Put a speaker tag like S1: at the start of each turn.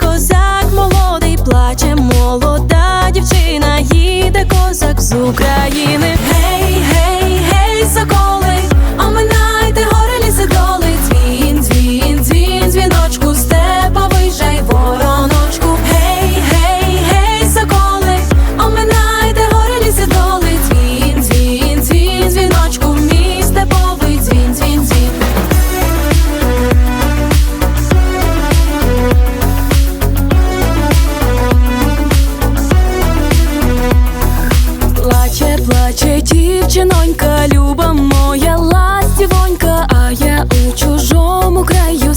S1: козак молодий плаче, молода дівчина, їде козак з України. краю.